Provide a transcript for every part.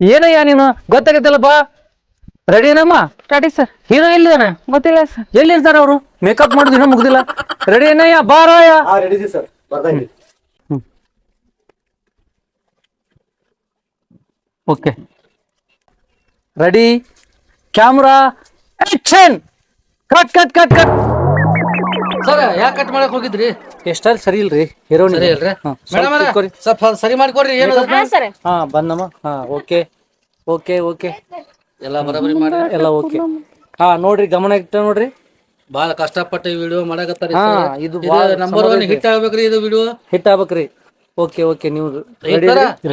ಏನಯ್ಯ ನೀನು? ಗೊತ್ತಾಗತ್ತಲ್ಲಪ್ಪ ರೆಡಿ ಏನಮ್ಮ? ರೆಡಿ ಸರ್ ಹೀರೋ ಎಲ್ಲಿದಾನೆ ಗೊತ್ತಿಲ್ಲ ಸರ್ ಎಲ್ಲಿ ಸರ್ ಅವರು? ಮೇಕಪ್ ಮಾಡುದು ಇನ್ನೂ ಮುಗ್ದಿಲ್ಲ. ರೆಡಿ ಏನಯ್ಯ? ಬಾರಯ್ಯ ರೆಡಿ ಸರ್ ಬರ್ತಾ okay ready camera action cut cut cut cut sir ಯಾಕೆ ಕಟ್ ಮಾಡಕ್ ಹೋಗಿದ್ರಿ? ಎಷ್ಟಾದ್ರು ಸರಿ ಇಲ್ರಿ ಹೀರೋನಿ ಸರಿ ಇಲ್ರಿ. ಮೇಡಮ್ ಸ್ವಲ್ಪ ಸರಿ ಮಾಡ್ಕೊಡ್ರಿ ಏನು ಸರ್ ಹಾ ಬಂದಮ್ಮ ಹಾ ಓಕೆ. Okay okay. ಎಲ್ಲ ಬರಬರಿ ಮಾಡಿ ಎಲ್ಲ ಓಕೆ. ಹಾ ನೋಡ್ರಿ ಗಮನ ಇಟ್ಟ ನೋಡ್ರಿ. ಬಹಳ ಕಷ್ಟಪಟ್ಟು ಈ ವಿಡಿಯೋ ಮಾಡಕತ್ತಾರ ಹಾ, ಇದು ಬಾಳ ನಂಬರ್ ಒನ್ ಹಿಟ್ ಆಗ್ಬೇಕ್ರಿ ಇದು ವಿಡಿಯೋ ಹಿಟ್ ಆಗ್ಬೇಕ್ರಿ. ಓಕೆ ಓಕೆ ನೀವು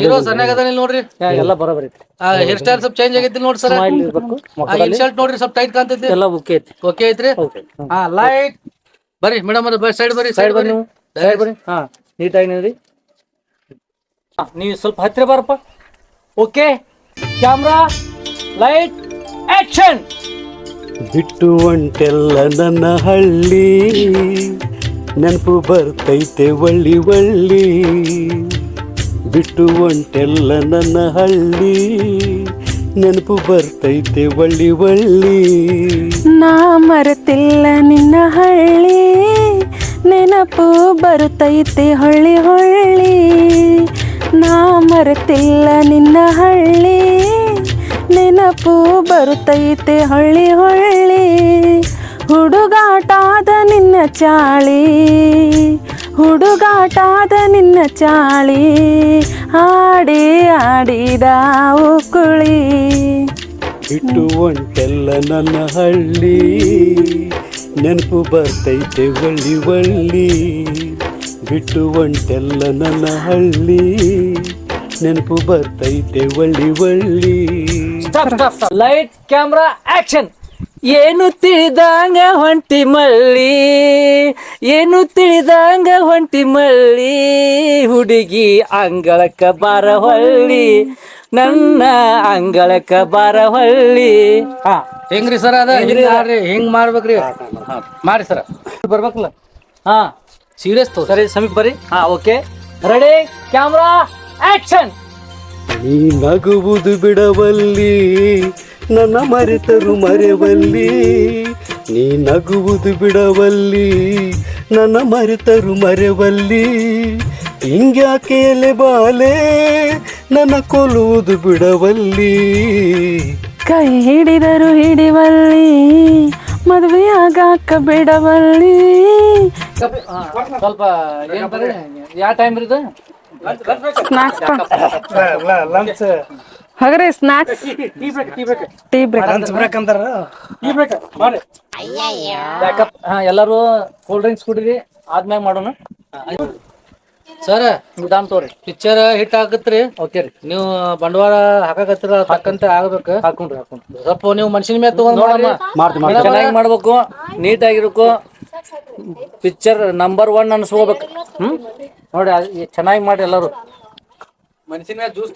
ಹೀರೋ ಸಣ್ಣಗದಾನಿಲ್ ನೋಡ್ರಿ. ಎಲ್ಲ ಬರೋಬರಿ ಐತಿ ಆ ಹೇರ್ ಸ್ಟೈಲ್ ಸ್ವಲ್ಪ ಚೇಂಜ್ ಆಗೈತಿ ನೋಡ್ರಿ ಸರ್. ಶರ್ಟ್ ಇರ್ಬೇಕು. ಇನ್ಶರ್ಟ್ ನೋಡ್ರಿ ಸ್ವಲ್ಪ ಟೈಟ್ ಕಾಣ್ತೈತಿ. ಎಲ್ಲ ಓಕೆ ಐತಿ ಓಕೆ ಐತ್ರಿ? ಹಾ ಲೈಟ್ ಬರ್ರಿ ಮೇಡಮ್ ಅವ್ರ ಸೈಡ್ ಬರ್ರಿ ಸೈಡ್ ಬರ್ರಿ. ನೀವು ಸೈಡ್ ಬರ್ರಿ. ಹಾ ನೀಟಾಗಿ ನಿಲ್ರಿ ಹಾ, ನೀವು ಸ್ವಲ್ಪ ಹತ್ತಿರ ಬಾರಪ್ಪ. ಓಕೆ ಕ್ಯಾಮ್ರಾ ಲೈಟ್ ಆಕ್ಷನ್ ಬಿಟ್ಟು ಒಂಟೆಲ್ಲ ನನ್ನ ಹಳ್ಳಿ. ನೆನಪು ಬರ್ತೈತೆ ಒಳ್ಳಿ ಒಳ್ಳಿ. ಬಿಟ್ಟು ಒಂಟೆಲ್ಲ ನನ್ನ ಹಳ್ಳಿ. ನೆನಪು ಬರ್ತೈತೆ ಒಳ್ಳಿ ಒಳ್ಳಿ. ನಾ ಮರೆತಿಲ್ಲ ನಿನ್ನ ಹಳ್ಳಿ, ನೆನಪು ಬರುತ್ತೈತೆ ಹೊಳ್ಳಿ ಹೊಳ್ಳಿ. ನಾ ಮರೆತಿಲ್ಲ ನಿನ್ನ ಹಳ್ಳಿ, ನೆನಪು ಬರುತ್ತೈತೆ ಹೊಳ್ಳಿ ಹೊಳ್ಳಿ. ಹುಡುಗಾಟಾದ ನಿನ್ನ ಚಾಳಿ ಹುಡುಗಾಟಾದ ನಿನ್ನ ಚಾಳಿ. ಆಡಿ ಆಡಿದ ಉಕುಳಿ ಬಿಟ್ಟು ಒಂಟೆಲ್ಲ ನನ್ನ ಹಳ್ಳಿ. ನೆನಪು ಬರ್ತೈತೆ ಒಳ್ಳಿ ಒಳ್ಳಿ ಬಿಟ್ಟು ಒಂಟೆಲ್ಲ ನನ್ನ ಹಳ್ಳಿ. ನೆನಪು ಬರ್ತೈತೆ ಒಳ್ಳಿ ಒಳ್ಳಿ ಲೈಟ್ ಕ್ಯಾಮ್ರಾ ಆಕ್ಷನ್ ಏನು ತಿಳಿದಾಂಗ ಹೊಂಟಿ ಮಳ್ಳಿ ಏನು ತಿಳಿದಂಗ ಹೊಂಟಿ ಮಳ್ಳಿ ಹುಡುಗಿ ಅಂಗಳಕ್ಕ ಬಾರ ಹೊಳ್ಳಿ ನನ್ನ ಅಂಗಳಕ್ಕ ಬಾರ ಹೊಳ್ಳಿ. ಹಾ ಹೆಂಗ್ರಿ ಸರ್ ಅದ? ಹೆಂಗ್ ಮಾಡ್ರಿ ಹಿಂಗ್ ಮಾಡ್ಬೇಕ್ರಿ? ಹಾ, ಮಾಡಿ ಸರ್. ಬರ್ಬೇಕಲ್ಲ? ಹಾ ಸೀರಿಯಸ್ ತೋ ಸರಿ ಸಮೀಪ ಬರ್ರಿ. ಹಾ ಓಕೆ. ರೆಡಿ ಕ್ಯಾಮ್ರಾ ಆಕ್ಷನ್ ನೀ ನಗುವುದು ಬಿಡವಲ್ಲಿ ನನ್ನ ಮರೆತರು ಮರೆವಲ್ಲಿ ನೀ ನಗುವುದು ಬಿಡವಲ್ಲಿ ನನ್ನ ಮರೆತರು ಮರೆವಲ್ಲಿ ಹಿಂಗ್ಯಾಕೆ ಎಲೆ ಬಾಲೆ ನನ್ನ ಕೊಲ್ಲುವುದು ಬಿಡವಲ್ಲಿ. ಕೈ ಹಿಡಿದರು ಹಿಡಿವಲ್ಲಿ ಮದುವೆಯಾಗಾಕ ಬಿಡವಲ್ಲಿ. ಸ್ವಲ್ಪ ಯಾವ ಟೈಮ್ ಇರೋದು ಸ್ನಾಕ್ಸ್ ಹಾಗಾದ್ರೆ snacks tea break tea break. Backup ಹಾ ಎಲ್ಲರೂ ಕೂಲ್ ಡ್ರಿಂಕ್ಸ್ ಕುಡೀರಿ ಆದ್ಮ್ಯಾಗ ಮಾಡೋಣ. ಸರ್ ನಿಧಾನ ತೋರಿ ಪಿಕ್ಚರ್ ಹಿಟ್ ಆಗತ್ರಿ. ಓಕೆ ರೀ. ನೀವು ಬಂಡವಾಳ ಹಾಕಕತ್ತಿರ ತಕ್ಕಂತೆ ಆಗ್ಬೇಕು. ಹಾಕೊಂಡ್ರಿ ಹಾಕೊಂಡ್ರಿ ಸ್ವಲ್ಪ ನೀವು ಮನುಷ್ಯನ ಮೇಲೆ ತಗೊಂಡ್ ನೋಡಮ್ಮ. ಚೆನ್ನಾಗಿ ಮಾಡ್ಬೇಕು. ನೀಟ್ ಆಗಿರ್ಬೇಕು ಪಿಕ್ಚರ್ ನಂಬರ್ ಒನ್ ಅನ್ಸ್ಕೋಬೇಕು. ಹ್ಮ್? ನೋಡಿ ಚೆನ್ನಾಗಿ ಮಾಡಿ ಎಲ್ಲರೂ. ಮನುಷ್ಯನ ಜ್ಯೂಸ್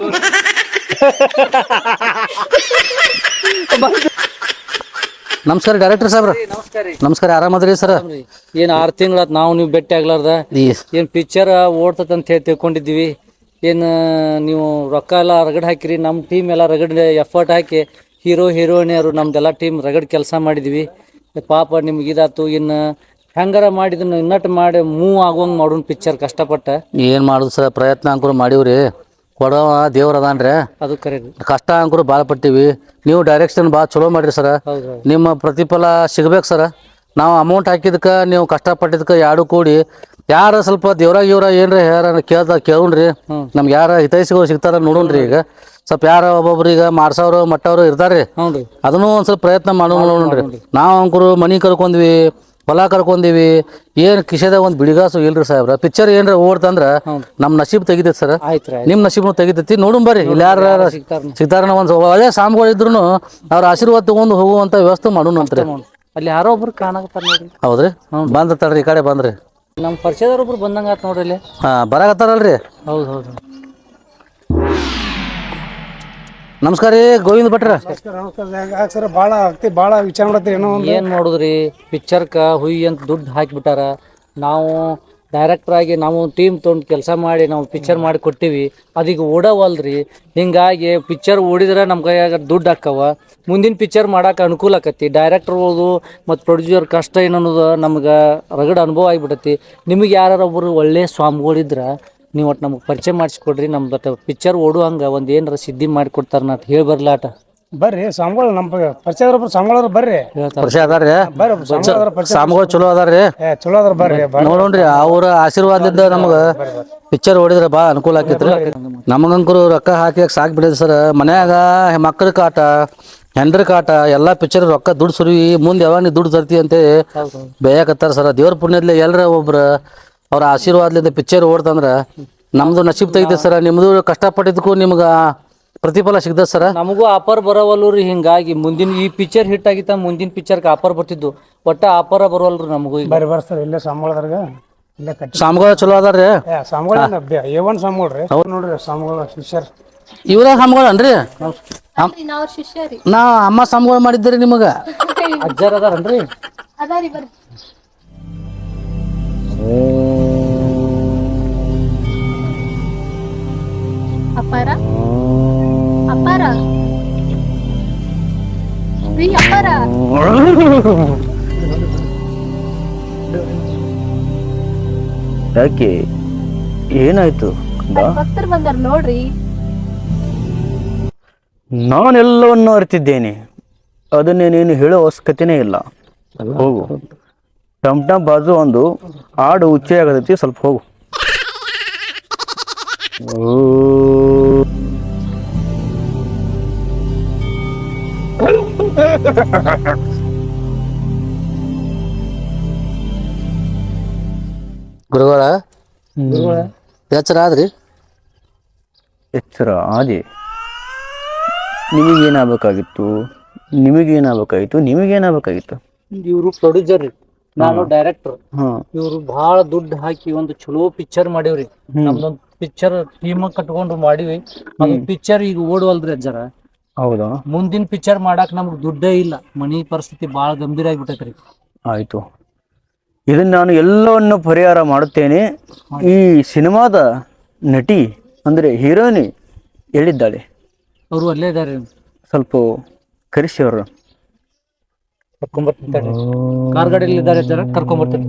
ನಮಸ್ಕಾರ ಡೈರೆಕ್ಟರ್ ಸಾಬ್ರ ನಮಸ್ಕಾರ ನಮಸ್ಕಾರ ಆರಾಮದ್ರಿ ಸರ್? ಏನ್ ಆರ್ ತಿಂಗಳಾತ್ ನಾವು ನೀವು ಭೇಟಿ ಆಗ್ಲಾರ್ದ? ಏನ್ ಪಿಕ್ಚರ್ ಓಡ್ತದ ಅಂತ ಹೇಳಿ ತಿಳ್ಕೊಂಡಿದ್ವಿ ಏನ್ ನೀವು ರೊಕ್ಕ ಎಲ್ಲ ರಗಡ್ ಹಾಕಿರಿ ನಮ್ಮ ಟೀಮ್ ಎಲ್ಲ ರಗಡ್ ಎಫರ್ಟ್ ಹಾಕಿ ಹೀರೋ ಹೀರೋಯಿನಿಯರು ನಮ್ದೆಲ್ಲ ಟೀಮ್ ರಗಡ್ ಕೆಲಸ ಮಾಡಿದ್ವಿ. ಪಾಪ ನಿಮ್ಗೆ ಇದಾತು. ಇನ್ನು ಹೆಂಗಾರ ಮಾಡಿದನ್ನು ಇನ್ನಟ್ ಮಾಡಿ ಮೂವ್ ಆಗೋಂಗ್ ಮಾಡೋಣ ಪಿಕ್ಚರ್ ಕಷ್ಟಪಟ್ಟ. ಏನ್ ಮಾಡುದು ಸರ್? ಪ್ರಯತ್ನ ಅಂಕರು ಮಾಡಿವ್ರಿ. ಕೊಡವ ದೇವ್ರ ಅದಾನ್ರಿ ಅದು ಕರೆ ಕಷ್ಟ ಅಂಕರು ಭಾಳ ಪಟ್ಟಿವಿ ನೀವು ಡೈರೆಕ್ಷನ್ ಭಾಳ ಚಲೋ ಮಾಡ್ರಿ ಸರ. ಹೌದು ನಿಮ್ಮ ಪ್ರತಿಫಲ ಸಿಗ್ಬೇಕು ಸರ. ನಾವು ಅಮೌಂಟ್ ಹಾಕಿದಕ್ಕೆ ನೀವು ಕಷ್ಟಪಟ್ಟಿದ್ಕ ಯಾರು ಕೂಡಿ ಯಾರ ಸ್ವಲ್ಪ ದೇವ್ರಾಗ ಇವ್ರ ಏನ್ರಿ ಯಾರ ಕೇಳ್ದ ಕೇಳ್ರಿ ನಮ್ಗೆ ಯಾರ ಹಿತೈಸಿಗಳು ಸಿಗ್ತಾರ ನೋಡೋಣ್ರಿ ಈಗ. ಸ್ವಲ್ಪ ಯಾರ ಒಬ್ಬೊಬ್ರು ಈಗ ಮಾಡ್ಸೋರು ಮಟ್ಟವ್ರು ಇರ್ತಾರ್ರಿ. ಅದನ್ನು ಒಂದ್ ಸ್ವಲ್ಪ ಪ್ರಯತ್ನ ಮಾಡೋಣ ನೋಡೋಣ್ರಿ. ನಾವು ಅಂಕರು ಮನಿ ಕರ್ಕೊಂಡ್ವಿ. ಹೊಲ ಕರ್ಕೊಂಡೀವಿ ಏನ್ ಕಿಶೆದಾಗ ಒಂದ್ ಬಿಡಿಗಾಸು ಇಲ್ರಿ ಸಾಹೇಬ್ರ. ಪಿಕ್ಚರ್ ಏನ್ರ ಓಡ್ತಂದ್ರ ನಮ್ ನಸೀಬ್ ತೆಗಿತೈತಿ ಸರ್. ನಿಮ್ಮ ನಸೀಬ್ನು ತೆಗಿತೈತಿ. ನೋಡು ಬರ್ರಿ. ಇಲ್ಲಿ ಯಾರ ಸಿಗ್ತಾರನ ಸಿಗ್ತಾರ ಒಂದ್ ಒಳ್ಳೆ ಸಾಮ್ಗಳು ಇದ್ರು ಅವ್ರ ಆಶೀರ್ವಾದ ತಗೊಂಡು ಹೋಗುವಂತ ವ್ಯವಸ್ಥೆ ಮಾಡೋಣ ಅಂತ್ರಿ ಅಲ್ಲಿ ಯಾರೋ ಒಬ್ರು ಕಾಣಕತ್ತಾರ ಹೌದ್ರಿ? ಬಂದ ತಡ್ರಿ ಈ ಕಡೆ ಬಂದ್ರಿ. ನಮ್ಮ ಪರಿಚಯದವ್ರೊಬ್ರು ಬಂದಂಗ ಆತ್ ನೋಡ್ರಿ ಇಲ್ಲಿ ಹಾ ಬರಾಕತ್ತಾರಲ್ರಿ? ಹೌದು ಹೌದು. ನಮಸ್ಕಾರ ರೀ ಗೋವಿಂದ ಭಟ್ರ. ಸರ್? ಭಾಳ ಆಗ್ತಿ ಭಾಳ ವಿಚಾರ ಮಾಡತ್ರಿ ಏನೋ ಒಂದು. ಏನ್ ಮಾಡುದ್ರಿ? ಪಿಕ್ಚರ್ಕ ಹುಯಿ ಅಂತ ದುಡ್ಡು ಹಾಕಿಬಿಟ್ಟಾರ. ನಾವು ಡೈರೆಕ್ಟರ್ ಆಗಿ ನಾವು ಟೀಮ್ ತೊಗೊಂಡು ಕೆಲಸ ಮಾಡಿ ನಾವು ಪಿಕ್ಚರ್ ಮಾಡಿ ಕೊಟ್ಟಿವಿ. ಅದೀಗ ಓಡವಲ್ರಿ ಹಿಂಗಾಗಿ ಪಿಕ್ಚರ್ ಓಡಿದ್ರೆ ನಮ್ಮ ಕೈಯಾಗ ದುಡ್ಡು ಹಾಕವ. ಮುಂದಿನ ಪಿಕ್ಚರ್ ಮಾಡಕ್ಕೆ ಅನುಕೂಲ ಆಕತಿ ಡೈರೆಕ್ಟರ್ಗಳು ಮತ್ತು ಪ್ರೊಡ್ಯೂಸರ್ ಕಷ್ಟ ಏನನ್ನೋದು ನಮ್ಗೆ ರಗಡ ಅನುಭವ ಆಗಿಬಿಟ್ಟತಿ ನಿಮಗೆ ಯಾರು ಒಬ್ಬರು ಒಳ್ಳೆ ಸ್ವಾಮಿಗಳಿದ್ರೆ ನೀವು ಒಟ್ಟು ನಮ್ಗೆ ಪರಿಚಯ ಮಾಡಿಸ್ಕೊಡ್ರಿ ನಮ್ದು ಪಿಕ್ಚರ್ ಓಡುವಂಗೆ ಒಂದು ಏನಾರ ಸಿದ್ಧಿ ಮಾಡಿಕೊಡ್ತಾರೆ ನಾ ಹೇಳಿ ಬರ್ಲಾಟ ಬರ್ರಿ ಸ್ವಾಮಿಗಳು ನಮ್ಮ ಬರ್ರಿ. ಪರಿಚಯ ಅದಾರ್ರಿ? ಬರ್ರಿ ಪರಿಚಯ ಸಾಮಗಳು ಚಲೋ ಅದಾರ್ರಿ? ಏ ಚಲೋ ಅದ್ರ ಬರ್ರಿ ಬರ್ರಿ. ನೋಡೋಣ್ರಿ ಅವ್ರ ಆಶೀರ್ವಾದದಿಂದ ನಮಗ ಪಿಕ್ಚರ್ ಹೊಡಿದ್ರೆ ಬಾ ಅನುಕೂಲ ಆಕೈತ್ರಿ. ನಮಗಂಕರು ರೊಕ್ಕ ಹಾಕಿ ಸಾಕ್ ಬಿಡಿದ್ರಿ ಸರ್. ಮನ್ಯಾಗ ಮಕ್ಕಳ ಕಾಟ ಹೆಂಡ್ರ ಕಾಟ ಎಲ್ಲಾ ಪಿಕ್ಚರ್ ರೊಕ್ಕ ದುಡ್ಡು ಸುರಿ ಮುಂದೆ ಯಾವಾಗ ನೀ ದುಡ್ಡು ತರ್ತಿ ಅಂತ ಬೇಯಕತ್ತಾರ ಸರ್. ದೇವ್ರ ಪುಣ್ಯದ್ಲೆ ಎಲ್ರ ಒಬ್ರ ಅವ್ರ ಆಶೀರ್ವಾದದಿಂದ ಪಿಕ್ಚರ್ ಓಡ್ತಂದ್ರೆ ನಮ್ದು ನಶೀಬ್ ತೆಗಿತೈತೆ ಸರ್ ನಿಮ್ದು ಕಷ್ಟಪಟ್ಟಿದ್ದಕ್ಕೂ ನಿಮ್ಗ ಪ್ರತಿಫಲ ಸಿಗ್ತದೆ ಸರ್. ನಮಗೂ ಆಫರ್ ಬರವಲ್ರಿ ರೀ ಹಿಂಗಾಗಿ ಮುಂದಿನ ಈ ಪಿಕ್ಚರ್ ಹಿಟ್ ಆಗಿತ್ತ ಮುಂದಿನ ಪಿಕ್ಚರ್ಗೆ ಆಫರ್ ಬರ್ತಿದ್ದು ಒಟ್ಟ ಆಫರ್ ಬರವಲ್ರಿ ನಮಗೂ ಈಗ. ಬರ್ರಿ ಸರ್ ಇಲ್ಲೇ ಸ್ವಾಮಿಗಳದ್ರಾಗ ಇಲ್ಲೇ ಕಟ್ಟಿ. ಸಾಮ್ಗಳು ಚಲೋ ಅದಾರ್ರಿ. ಏ ಸ್ವಾಮಿಗಳ ಎ ಒನ್ ರೀ. ನೋಡ್ರಿ ಸ್ವಾಮಿಗಳು ಶಿಷ್ಯರ್. ಇವ್ರ ಸಾಮ್ಗಳನ್ರಿ ನಾವ್ ಶಿಷ್ಯ ರೀ. ನಾ ಅಮ್ಮ ಸಾಮ್ಗಳು ಮಾಡಿದ್ದೀರಿ ನಿಮಗ. ಅಜ್ಜರ್ ಅದಾರನ್ರಿ? ಅದಾರಿ ಬರ್ರಿ. ಅಪ್ಪಾರ ಅಪಾರ? ರೀ ಅಪ್ಪಾರ ಯಾಕೆ? ಏನಾಯ್ತು? ಭಕ್ತರು ಬಂದಾರ ನೋಡ್ರಿ. ನಾನೆಲ್ಲವನ್ನು ಅರಿತಿದ್ದೇನೆ. ಅದನ್ನೇ ನೀನು ಹೇಳೋ ಅವಶ್ಯಕತೆನೇ ಇಲ್ಲ. ಹೋಗು. ಟಮ್ ಟಮ್ ಬಾಜು ಒಂದು ಆಡು ಉಚ್ಚೆ ಆಗತೈತಿ ಸ್ವಲ್ಪ ಹೋಗು. ಓ. ಗುರುಗಳ? ಎಚ್ಚರ ಆದ್ರಿ? ಎಚ್ಚರ ಆದಿ. ನಿಮಗೇನಾಗಬೇಕಾಗಿತ್ತು? ನಿಮಗೇನಾಗಬೇಕಾಗಿತ್ತು? ನಿಮಗೇನಾಗಬೇಕಾಗಿತ್ತು? ಇವರು ಪ್ರೊಡ್ಯೂಸರ್ ರೀ. ನಾನು ಡೈರೆಕ್ಟರ್ ಇವರು ಇವ್ರು ಬಹಳ ದುಡ್ಡು ಹಾಕಿ ಒಂದು ಚಲೋ ಪಿಕ್ಚರ್ ಮಾಡಿವ್ರಿ. ನಮ್ದೊಂದು ಪಿಕ್ಚರ್ ಟೀಮ್ ಕಟ್ಕೊಂಡು ಮಾಡಿವಿ. ಅದು ಪಿಕ್ಚರ್ ಈಗ ಓಡುವಲ್ರಿ ಅಜ್ಜರ. ಹೌದಾ. ಮುಂದಿನ ಪಿಕ್ಚರ್ ಮಾಡಾಕ್ ನಮ್ಗೆ ದುಡ್ಡೇ ಇಲ್ಲ. ಮನಿ ಪರಿಸ್ಥಿತಿ ಬಹಳ ಗಂಭೀರ ಆಗಿಬಿಟ್ಟೈತ್ರಿ. ಆಯ್ತು. ಇದನ್ನ ನಾನು ಎಲ್ಲವನ್ನು ಪರಿಹಾರ ಮಾಡುತ್ತೇನೆ. ಈ ಸಿನಿಮಾದ ನಟಿ ಅಂದ್ರೆ ಹೀರೋನಿ ಹೇಳಿದ್ದಾಳೆ ಅವರು ಅಲ್ಲೇ ಇದಾರೆ ಸ್ವಲ್ಪ ಕರೆಸಿ ಅವರು ಕರ್ಕೊಂಬರ್ತಿರ್ತಾರೆ ಕಾರ್ ಗಾಡಿಯಲ್ಲಿ ಇದ್ದಾರೆ ಕರ್ಕೊಂಬರ್ತಾರೆ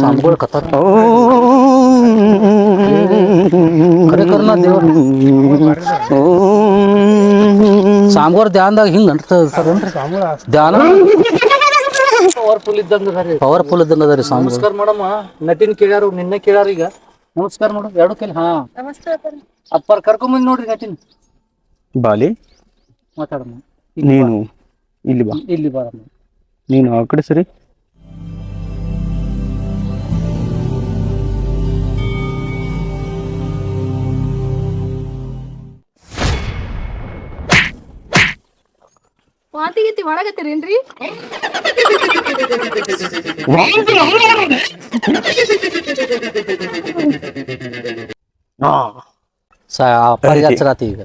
ಸಾಮ್ಗಳು ಕತ್ತಾರ ಕರೆ ಕರ್ನ ದೇವ್ರ ಸಾಮ್ಗೋರ್ ಧ್ಯಾನದಾಗ ಹಿಂಗ್ ಅಂಟ್ತದ ಸರ್ ಧ್ಯಾನ? ಪವರ್ಫುಲ್ ಇದ್ದಂಗ ಪವರ್ಫುಲ್ ಇದ್ದಂಗ ಅದ ರೀ ನಮಸ್ಕಾರ ಮಾಡಮ್ಮ. ನಟಿನ್ ಕೇಳ್ಯಾರು ನಿನ್ನೆ ಕೇಳ್ಯಾರ ಈಗ. ನಮಸ್ಕಾರ ಮೇಡಮ್ ಎರಡು ಕೈಲಿ ಹಾ. ಅಪ್ಪರ್ ಕರ್ಕೊಂಬಂದ್ ನೋಡ್ರಿ ನಟಿನ್. ಬಾಲಿ? ಮಾತಾಡಮ್ಮ. ನೀನು ಇಲ್ಲಿ ಬಾ. ಇಲ್ಲಿ ಬಾರಮ್ಮ. ನೀನು ಆ ಕಡೆ ಸರಿ? ವಾಂತಿ ಗೀತಿ ಮಾಡಕತ್ತೀರೇನ್ರಿ ಸಾ ಅಪ್ಪರಿಗೆ ಎಚ್ಚರ ಆತಿ ಈಗ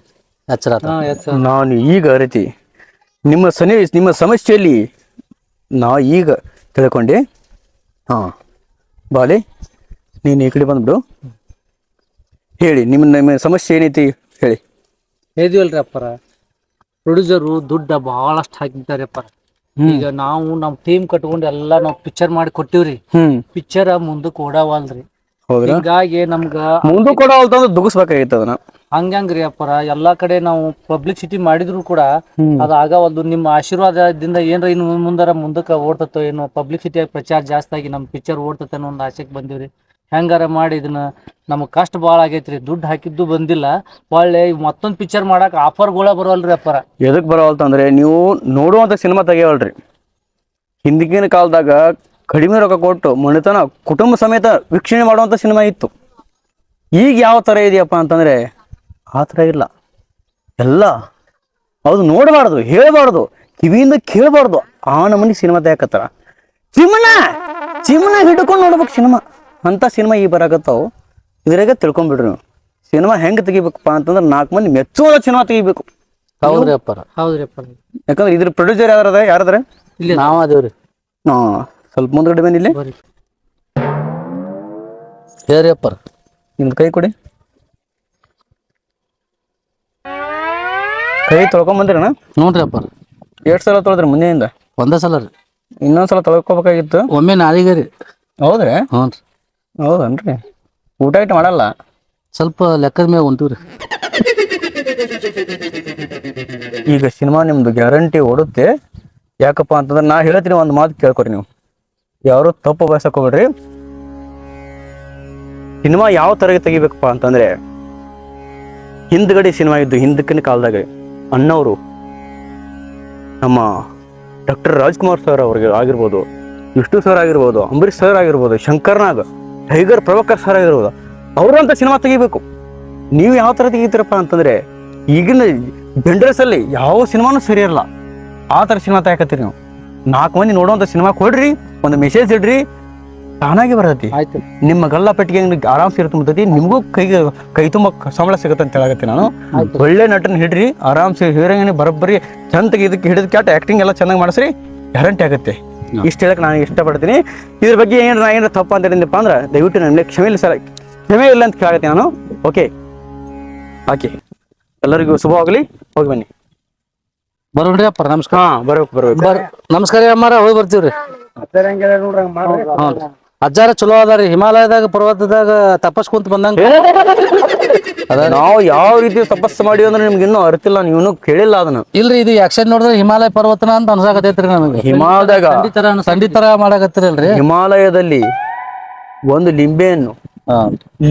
ಎಚ್ಚರ ಆತ ಹಾ ಎಸ್ ನಾನು ಈಗ ಅರಿತಿ ನಿಮ್ಮ ಸನಿ ನಿಮ್ಮ ಸಮಸ್ಯೆಯಲ್ಲಿ ನಾ ಈಗ ತಿಳ್ಕೊಂಡೆ ಹಾಂ ಬಾಲಿ ನೀನು ಈ ಕಡೆ ಬಂದ್ಬಿಡು ಹೇಳಿ ನಿಮ್ಮ ನಿಮ್ಮ ಸಮಸ್ಯೆ ಏನೈತಿ ಹೇಳಿ ಹೇಳಿದ್ವಲ್ರಿ ಅಪ್ಪರ ಪ್ರೊಡ್ಯೂಸರು ದುಡ್ಡ ಬಹಳಷ್ಟು ಹಾಕಿದ್ದಾರೆಪ್ಪ. ಈಗ ನಾವು ನಮ್ಮ ಟೀಮ್ ಕಟ್ಕೊಂಡು ಎಲ್ಲಾ ನಾವು ಪಿಕ್ಚರ್ ಮಾಡಿ ಕೊಟ್ಟಿವ್ರಿ. ಹ್ಮ್. ಪಿಕ್ಚರ್ ಮುಂದಕ್ಕೆ ಓಡಾವಲ್ರಿ ಹೌದ್ರಾ? ಹಿಂಗಾಗಿ ನಮ್ಗ ಮುಂದೆ ಕೂಡ ದುಗಿಸ್ಬೇಕಾಗಿತ್ತು ಅದನ್ನ. ಹಂಗಂಗ್ರಿ ಅಪ್ಪರ ಎಲ್ಲಾ ಕಡೆ ನಾವು ಪಬ್ಲಿಸಿಟಿ ಮಾಡಿದ್ರು ಕೂಡ ಅದ ಆಗವಲ್ದು. ನಿಮ್ಮ ಆಶೀರ್ವಾದದಿಂದ ಏನ್ರ ಇನ್ನು ಮುಂದರ ಮುಂದಕ್ಕೆ ಓಡ್ತತೋ ಏನೋ ಪಬ್ಲಿಸಿಟಿ ಪ್ರಚಾರ ಜಾಸ್ತಿ ಆಗಿ ನಮ್ಮ ಪಿಕ್ಚರ್ ಓಡ್ತತೆ ಅನ್ನೋ ಒಂದು ಆಸೆಗೆ ಬಂದಿವ್ರಿ. ಹೆಂಗಾರ ಮಾಡಿ ಇದನ್ನ ನಮಗೆ ಕಷ್ಟ ಭಾಳ ಆಗೈತ್ರಿ. ದುಡ್ಡು ಹಾಕಿದ್ದು ಬಂದಿಲ್ಲ. ಒಳ್ಳೆ ಮತ್ತೊಂದು ಪಿಕ್ಚರ್ ಮಾಡಕ್ ಆಫರ್ಗಳ ಬರೋಲ್ರಿ ಅಪ್ಪರ. ಎದಕ್ ಬರೋಲ್ತಂದ್ರೆ ನೀವು ನೋಡುವಂಥ ಸಿನಿಮಾ ತೆಗಿಯವಲ್ರಿ. ಹಿಂದಿನ ಕಾಲದಾಗ ಕಡಿಮೆ ರೊಕ್ಕ ಕೊಟ್ಟು ಮನೆತನ ಕುಟುಂಬ ಸಮೇತ ವೀಕ್ಷಣೆ ಮಾಡುವಂಥ ಸಿನಿಮಾ ಇತ್ತು. ಈಗ ಯಾವ ಥರ ಇದೆಯಪ್ಪ ಅಂತಂದ್ರೆ ಆ ಥರ ಇಲ್ಲ. ಎಲ್ಲ ಅದು ನೋಡಬಾರ್ದು, ಹೇಳಬಾರ್ದು, ಕಿವಿಯಿಂದ ಕೇಳಬಾರ್ದು. ಆ ನಮೂನಿ ಸಿನಿಮಾ ತೆಗಕತ್ತಾರ ಚಿಮ್ಮನ ಚಿಮ್ಮನ ಹಿಡ್ಕೊಂಡು ನೋಡ್ಬೇಕು ಸಿನಿಮಾ ಅಂತ ಸಿನಿಮಾ ಈಗ ಬರಾಕತ್ತಾವು. ಇದ್ರಾಗ ತಿಳ್ಕೊಂಬಿಡ್ರಿ ನೀವು. ಸಿನಿಮಾ ಹೆಂಗೆ ತೆಗಿಬೇಕಪ್ಪ ಅಂತಂದ್ರೆ ನಾಲ್ಕು ಮಂದಿ ಮೆಚ್ಚುವ ಸಿನಿಮಾ ತೆಗಿಬೇಕು. ಹೌದ್ರಿ ಅಪ್ಪಾರ. ಹೌದ್ರಿ ಅಪ್ಪಾರ. ಯಾಕಂದ್ರೆ ಇದ್ರ ಪ್ರೊಡ್ಯೂಸರ್ ಯಾರದ ಯಾರದ್ರ? ನಾವ್ ಅದೇವ್ರಿ. ಹಾ ಸ್ವಲ್ಪ ಮುಂದ್ಗಡೆ ಬನ್ನಿ ಇಲ್ಲಿ. ಹೇಳ್ರಿ ಅಪ್ಪಾರ. ನಿಮ್ದು ಕೈ ಕೊಡಿ. ಕೈ ತೊಳ್ಕೊಂಡ್ ಬಂದಿರಣ ನೋಡ್ರಿ ಅಪ್ಪಾರ. ಎಷ್ಟು ಸಲ ತೊಳೆದ್ರಿ ಮುಂದೆಯಿಂದ ಒಂದೇ ಸಲ ರೀ. ಇನ್ನೊಂದ್ಸಲ ತೊಳ್ಕೊಬೇಕಾಗಿತ್ತು? ಒಮ್ಮೆ ನಾಲಿಗೆ ರೀ. ಹೌದ್ರಿ? ಹ್ಞೂ ರೀ ಹೌದನ್ರಿ? ಊಟ ಇಟ್ಟು ಮಾಡಲ್ಲ? ಸ್ವಲ್ಪ ಲೆಕ್ಕದ ಮ್ಯಾಗ ಹೊಂಟಿವ್ರಿ ಈಗ ಸಿನಿಮಾ ನಿಮ್ದು ಗ್ಯಾರಂಟಿ ಓಡುತ್ತೆ. ಯಾಕಪ್ಪ ಅಂತಂದ್ರೆ ನಾ ಹೇಳ್ತೀನಿ ಒಂದು ಮಾತು ಕೇಳ್ಕೊರಿ ನೀವು. ಯಾರು ತಪ್ಪು ಅಭ್ಯಾಸಕ್ಕೆ ಹೋಗ್ಬೇಡ್ರಿ. ಸಿನಿಮಾ ಯಾವ ತರಗೆ ತೆಗಿಬೇಕಪ್ಪ ಅಂತಂದ್ರೆ ಹಿಂದ್ಗಡೆ ಸಿನಿಮಾ ಇದ್ದು ಹಿಂದಕ್ಕಿನ ಕಾಲದಾಗ ಅಣ್ಣವರು ನಮ್ಮ ಡಾಕ್ಟರ್ ರಾಜ್ಕುಮಾರ್ ಸರ್ ಅವ್ರಿಗೆ ಆಗಿರ್ಬೋದು ವಿಷ್ಣು ಸರ್ ಆಗಿರ್ಬೋದು ಅಂಬರೀಶ್ ಸರ್ ಆಗಿರ್ಬೋದು ಶಂಕರ್ನಾಗ್ ಟೈಗರ್ ಪ್ರಭಾಕರ್ ಸರ್ ಆಗಿರ್ಬೋದು ಅವರಂತ ಸಿನಿಮಾ ತೆಗಿಬೇಕು. ನೀವು ಯಾವ ಥರ ತೆಗಿತೀರಪ್ಪ ಅಂತಂದ್ರೆ ಈಗಿನ ಅಲ್ಲಿ ಯಾವ ಸಿನಿಮಾನು ಸರಿ ಇರಲ್ಲ. ಆ ಥರ ಸಿನಿಮಾ ತೆಗಕತ್ತೀರಿ ನೀವು. ನಾಲ್ಕು ಮಂದಿ ನೋಡುವಂತ ಸಿನಿಮಾ ಕೊಡ್ರಿ ಒಂದು ಮೆಸೇಜ್ ಇಡ್ರಿ ತಾನಾಗಿ ಬರತೈತಿ. ಆಯ್ತು. ನಿಮ್ಮ ಗಲ್ಲ ಪೆಟ್ಟಿಗೆ ಆರಾಮ್ ಆರಾಮ್ಸೆ ತುಂಬತೈತಿ ನಿಮಗೂ ಕೈಗೆ ಕೈ ತುಂಬ ಸಂಬಳ ಸಿಗುತ್ತೆ ಅಂತ ಹೇಳಕತ್ತೆ ನಾನು. ಒಳ್ಳೆ ನಟನ ಹಿಡ್ರಿ ಆರಾಮ್ಸೆ ಹೀರೋಯಿನ್ ಬರೋಬ್ಬರಿ ಚಂದ ಇದಕ್ಕೆ ಹಿಡಿದ ಕ್ಯಾಟ್ ಆಕ್ಟಿಂಗ್ ಎಲ್ಲ ಚೆನ್ನಾಗಿ ಮಾಡಿಸ್ರಿ ಗ್ಯಾರಂಟಿ ಆಗುತ್ತೆ. ಇಷ್ಟು ಹೇಳಕ್ ನಾನು ಇಷ್ಟಪಡ್ತೀನಿ. ಇದ್ರ ಬಗ್ಗೆ ಏನು ನಾ ಏನಾರ ತಪ್ಪು ಅಂತ ಹೇಳಿದ್ನಪ್ಪ ಅಂದ್ರೆ ದಯವಿಟ್ಟು ನನ್ನ ಕ್ಷಮೆ ಇಲ್ಲ ಸರ್. ಕ್ಷಮೆ ಇಲ್ಲ ಅಂತ ಕೇಳಾಗತ್ತೆ ನಾನು. ಓಕೆ. ಓಕೆ. ಎಲ್ಲರಿಗೂ ಶುಭವಾಗಲಿ. ಹೋಗಿ ಬನ್ನಿ. ಬರೋಣ್ರಿ ಅಪ್ಪ ನಮಸ್ಕಾರ. ಬರ್ಬೇಕು ಬರ್ಬೇಕು. ಬರ್ ನಮಸ್ಕಾರ ಅಮ್ಮಾರ ಹೋಗಿ ಬರ್ತೀವ್ರಿ. ಅಜ್ಜಾರ ಚಲೋ ಅದಾರಿ. ಹಿಮಾಲಯದಾಗ ಪರ್ವತದಾಗ ತಪಸ್ ಕುಂತ ಬಂದಂಗ. ನಾವು ಯಾವ ರೀತಿ ತಪಸ್ಸು ಮಾಡಿ ಅಂದ್ರೆ ನಿಮ್ಗೆ ಇನ್ನೂ ಅರ್ತಿಲ್ಲ ನೀವು ಇನ್ನೂ ಕೇಳಿಲ್ಲ ಅದನ್ನ. ಇಲ್ರಿ ಇದು ಆಕ್ಷನ್ ನೋಡಿದ್ರೆ ಹಿಮಾಲಯ ಪರ್ವತನ ಅಂತ ಅನ್ಸಾಕತೈತ್ರಿ ನನಗೆ. ಹಿಮಾಲಯದಾಗ ಸಂಡಿ ತರ ಮಾಡಾಕತ್ತಿರಲ್ರಿ. ಹಿಮಾಲಯದಲ್ಲಿ ಒಂದು ಲಿಂಬೆಹಣ್ಣು.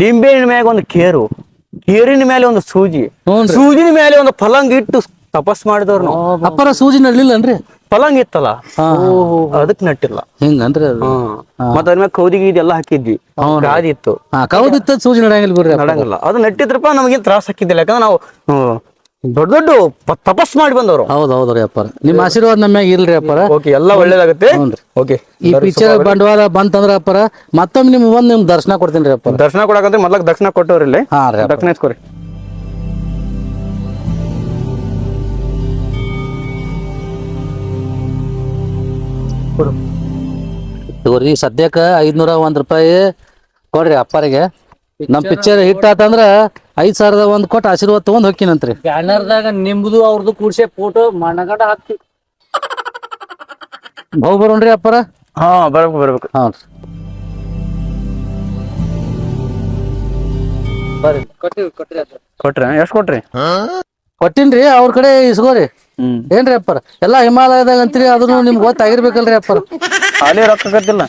ಲಿಂಬೆ ಹಣ್ಣಿನ ಮ್ಯಾಗ ಒಂದು ಕೇರು. ಕೇರಿನ ಮೇಲೆ ಒಂದು ಸೂಜಿ. ಸೂಜಿನ ಮೇಲೆ ಒಂದು ಫಲಂಗ್ ಇಟ್ಟು ತಪಸ್ ಮಾಡಿದವ್ರು ಅಪ್ಪರ ಸೂಜಿ ನಡ್ಲಿಲ್ಲನ್ರಿ ಪಲಂಗ್ ಇತ್ತಲ್ಲ? ಅದಕ್ ನಟ್ಟಿಲ್ಲ. ಹಿಂಗನ್ರಿ ಅಂದ್ರೆ ಮತ್ತ ಅದ್ರ ಕೌದಿಗೆ ಇದೆಲ್ಲ ಹಾಕಿದ್ವಿ. ಹಾ ಕೌದಿತ್ತ ಸೂಜಿ ನಡಂಗಿಲ್ಲ ಬಿಡ್ರಿ. ನಡಂಗಿಲ್ಲ ಅದು ನಟ್ಟಿದ್ರಪ್ಪ ನಮಗೇನ್ ತ್ರಾಸ ಹಾಕಿದ್ದಿಲ್ಲ. ಯಾಕಂದ್ರೆ ನಾವು ದೊಡ್ಡ ದೊಡ್ಡ ತಪಸ್ ಮಾಡಿ ಬಂದವರು. ಹೌದ್ ಹೌದ್ರಿ ಅಪ್ಪಾರ. ನಿಮ್ಮ ಆಶೀರ್ವಾದ ನಮ್ಮ ಇಲ್ರಿ ಅಪ್ಪಾರ. ಓಕೆ ಎಲ್ಲ ಒಳ್ಳೇದಾಗುತ್ತೆ. ಓಕೆ. ಈ ಪಿಕ್ಚರ್ ಬಂಡವಾಳ ಬಂತಂದ್ರ ಅಪ್ಪಾರ ಮತ್ತೊಮ್ಮೆ ನಿಮ್ಗೆ ಬಂದ್ ನಿಮ್ ದರ್ಶನ ಕೊಡ್ತೀನಿ ರೀ ಅಪ್ಪ ದರ್ಶನ ಕೊಡಕಂದ್ರೆ ಮೊದ್ಲಕ್ ದಕ್ಷಿಣ ಕೊಟ್ಟವ್ರಿ ಇಲ್ಲಿ ಹಾ ರೀ ಅಪ್ಪ. ದಕ್ಷಿಣ ಇಸ್ಕೊರಿ ತಗೋರಿ ಸದ್ಯಕ್ಕೆ ಐದ್ನೂರ ಒಂದ್ ರೂಪಾಯಿ ಕೊಡ್ರಿ ಅಪ್ಪಾರಿಗೆ. ನಮ್ ಪಿಕ್ಚರ್ ಹಿಟ್ ಆತಂದ್ರ ಐದ್ ಸಾವಿರದ ಒಂದ್ ಕೊಟ್ಟು ಆಶೀರ್ವಾದ ತಗೊಂಡ್ ಹೋಗ್ತೀನಂತ್ರಿ ಬ್ಯಾನರ್ದಾಗ ನಿಮ್ದು ಅವ್ರದ್ದು ಕೂಡ್ಸೆ ಫೋಟೋ ಮಣ್ಣಗಡ ಹಾಕ್ತಿ. ಹೋಗ್ ಬರೋಣ್ರಿ ಅಪ್ಪಾರ? ಹಾ ಬರ್ಬೇಕು ಬರ್ಬೇಕು. ಹಾ. ಬರ್ರಿ ಕೊಟ್ಟಿವಿ ಕೊಟ್ಟಿರಿ ಅದ ಕೊಟ್ರಿ ಎಷ್ಟು ಕೊಟ್ರಿ? ಕೊಟ್ಟಿನ್ರಿ ಅವ್ರ ಕಡೆ ಇಸ್ಕೋರಿ. ಹ್ಮ್. ಏನ್ರಿ ಅಪ್ಪರ್? ಎಲ್ಲಾ ಹಿಮಾಲಯದಾಗ ಅಂತೀರಿ ಅದನ್ನು ನಿಮ್ಗೆ ಗೊತ್ತಾಗಿರ್ಬೇಕಲ್ರಿ ಅಪ್ಪರ್. ಅಲ್ಲಿ ರೊಕ್ಕ ಕತ್ತಿಲ್ಲ